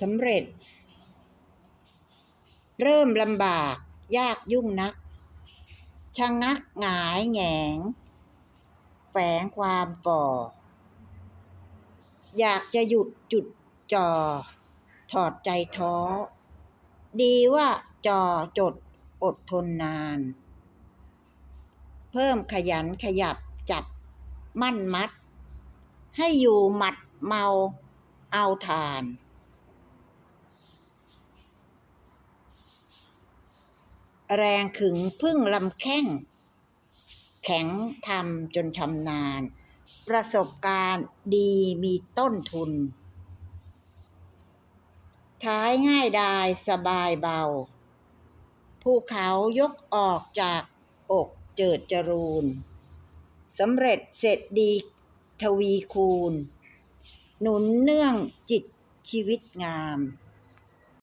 สำเร็จ เริ่มลำบาก ยากยุ่งนักชะงักหงายแงง แฝงความฝ่อ อยากจะหยุดจุดจ่อถอดใจท้อ ดีว่าจอจดอดทนนาน เพิ่มขยันขยับจับมั่นมัด ให้อยู่หมัดเมาเอาทาน แรงขึงพึ่งลำแข้ง แข็งทำจนชำนาญ ประสบการณ์ดีมีต้นทุนขายง่ายดายสบายเบา ภูเขายกออกจากอกเจิดจรูนสำเร็จเสร็จดีทวีคูณ หนุนเนื่องจิตชีวิตงาม